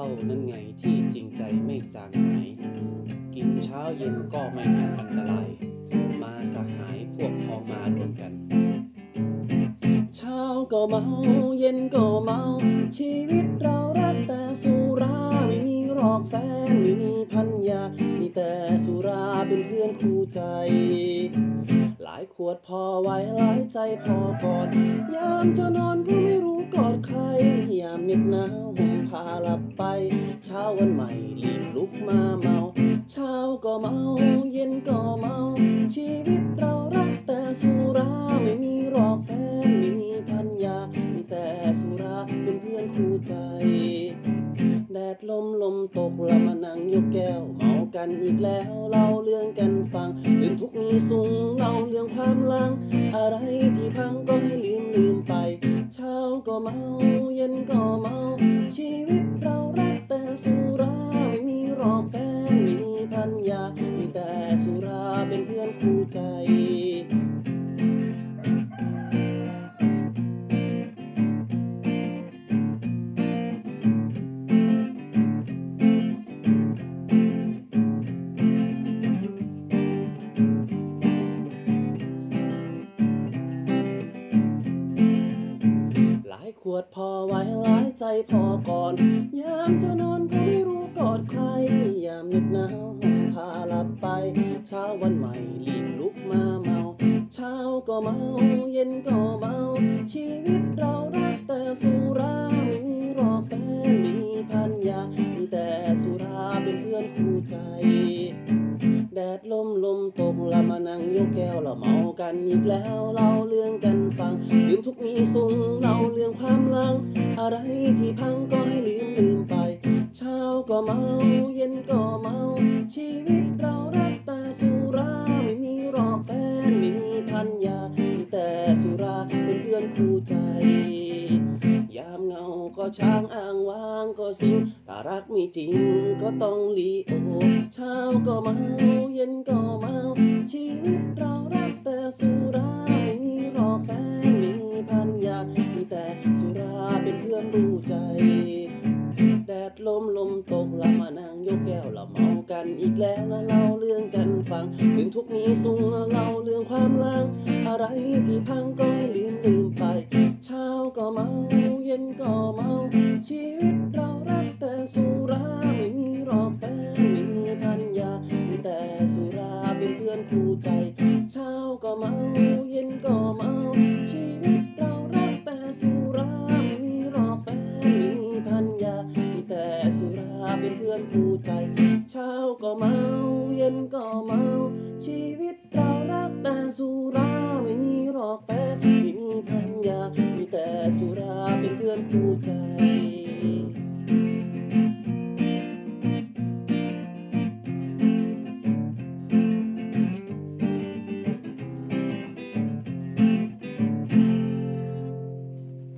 เรานั่นไงที่จริงใจไม่จางหายกินเช้าเย็นก็ไม่มีอันตราย มาสหายพวกพ้องมารวมกัน เช้าก็เมาเย็นก็เมา ชีวิตเรารักแต่สุราไม่มีหรอกแฟนไม่มีพันยา มีแต่สุราเป็นเพื่อนคู่ใจ ลายขวดพอไว้หลายใจพอกอดยามจะนอนก็ไม่รู้กอดใคร ยามน็บหนาวห่มผ้าหลับไป เช้าวันใหม่รีบลุกมาเมา เช้าก็เมา เย็นก็เมา ชีวิตเรารักแต่สุราไม่มีหรอกแฟนไม่มีพันยา มีแต่สุราเป็นเพื่อนคู่ใจ แดดลมลมตกแล้วมานั่งยกแก้วเมา กันอีกแล้วเล่าเรื่องกันฟังเรื่องทุกมีสุงเล่าเรื่องความลัง อะไรที่พังก็ให้ลืมลืมไป เช้าก็เมาเย็นก็เมา ชีวิตเรารักแต่สุราไม่มีหรอกแฟนไม่มีพันยามีแต่สุราเป็นเพื่อนคู่ใจ วดพอไว้หลายใจพอก่อน ยามจะนอนก็ไม่รู้กอดใคร ยามเหน็บหนาวห่มผ้าหลับไป เช้าวันใหม่รีบลุกมาเมา เช้าก็เมา เย็นก็เมาชีวิตเรารักแต่สุรามีรอกแฟนมีพันยามีแต่สุราเป็นเพื่อนคู่ใจแดดลมลมตกละมานั่งยกแก้วละเมากันอีกแล้วเล่าเรื่องกันฟังลืมทุกมีสุงเล่าเรื่อง ความหลัง อะไรที่พังก็ให้ลืมลืมไป เช้าก็เมา เย็นก็เมา ชีวิตเรารักแต่สุรา ไม่มีรอกแฟนไม่มีพันยามีแต่สุราเป็นเพื่อนคู่ใจ ยามเงาก็ช่างอ้างว้างก็สิงถ้ารักมีจริงก็ต้องลีโอ เช้าก็เมา เย็นก็เมา ชีวิตู้ใจ แดดลมลมตกละมานั่งยกแก้วละเมากันอีกแล้วแล้วเล่าเรื่องกันฟังลืมทุกข์มีสุงเล่าเรื่องความลังอะไรที่พังก็ให้ลืมลืมไป เช้าก็เมาเย็นก็เมาชีวิตเรารักแต่สุราไม่มีหรอกแฟนไม่มีพันยาแต่สุราเป็นเพื่อนคู่ใจ เช้าก็เมาเย็นก็เมา เป็นเพื่อนคู่ใจ เช้าก็เมา เย็นก็เมา ชีวิตเรารักแต่สุรา